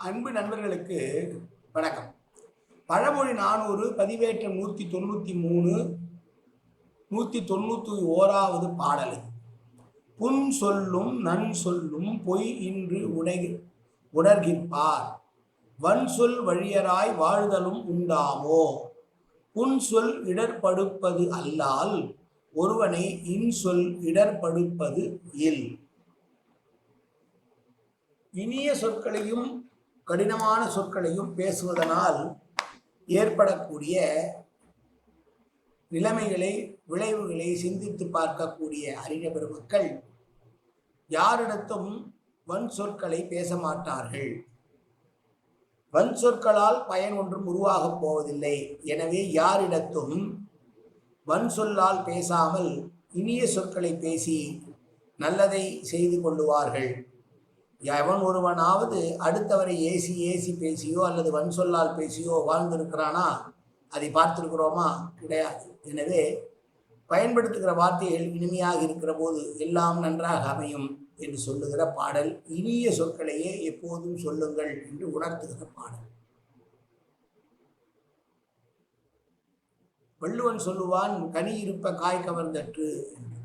அன்பு நண்பர்களுக்கு வணக்கம். பழமொழி நானூறு பதிவேற்றம் நூற்றி தொண்ணூற்றி மூணு நூற்றி தொண்ணூற்றி ஓராவது பாடல். புன் சொல்லும் நன் சொல்லும் பொய் இன்று உடை உணர்கிற்பார் வன் சொல் வழியராய் வாழ்தலும் உண்டாமோ? புன் சொல் இடர்படுப்பது அல்லால் ஒருவனை இன்சொல் இடர்படுப்பது இல். இனிய சொற்களையும் கடினமான சொற்களையும் பேசுவதனால் ஏற்படக்கூடிய நிலைமைகளை விளைவுகளை சிந்தித்து பார்க்கக்கூடிய அறிஞ பெருமக்கள் யாரிடத்தும் வன் சொற்களை பேச மாட்டார்கள். வன் சொற்களால் பயன் ஒன்றும் உருவாகப் போவதில்லை. எனவே யாரிடத்தும் வன் சொல்லால் பேசாமல் இனிய சொற்களை பேசி நல்லதை செய்து கொள்ளுவார்கள். எவன் ஒருவனாவது அடுத்தவரை ஏசி ஏசி பேசியோ அல்லது வன் சொல்லால் பேசியோ வாழ்ந்திருக்கிறானா? அதை பார்த்திருக்கிறோமா? கிடையாது. எனவே பயன்படுத்துகிற வார்த்தைகள் இனிமையாக இருக்கிற போது எல்லாம் நன்றாக அமையும் என்று சொல்லுகிற பாடல் இனிய சொற்களையே எப்போதும் சொல்லுங்கள் என்று உணர்த்துகிற பாடல். வள்ளுவன் சொல்லுவான் கனி இருப்ப காய் கவர்ந்தற்று என்று.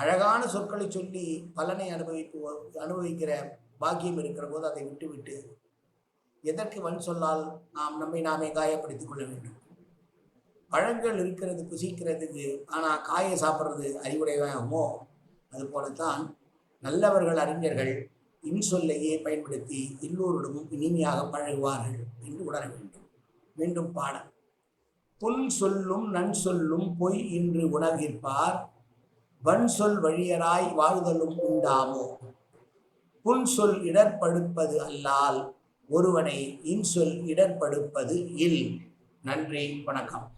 அழகான சொற்களை சொல்லி பலனை அனுபவிப்பு அனுபவிக்கிற பாக்கியம் இருக்கிற போது அதை விட்டுவிட்டு எதற்கு வன் சொல்லால் நாம் நம்மை நாமே காயப்படுத்திக் கொள்ள வேண்டும்? பழங்கள் இருக்கிறது புசிக்கிறதுக்கு ஆனால் காயை சாப்பிட்றது அறிவுடையவாகுமோ அது போலத்தான் நல்லவர்கள் அறிஞர்கள் இன்சொல்லையே பயன்படுத்தி எல்லோரிடமும் இனிமையாக பழகுவார்கள் என்று உணர வேண்டும். மீண்டும் பாடல் புன் சொல்லும் நன் சொல்லும் பொய் இன்று உணர்கிற்பார் வன் சொல் வழியராய் வாழ்தலும் உண்டாமோ? புன் சொல் இடர்படுப்பது அல்லால் ஒருவனை இன்சொல் இடர்படுப்பது இல். நன்றி வணக்கம்.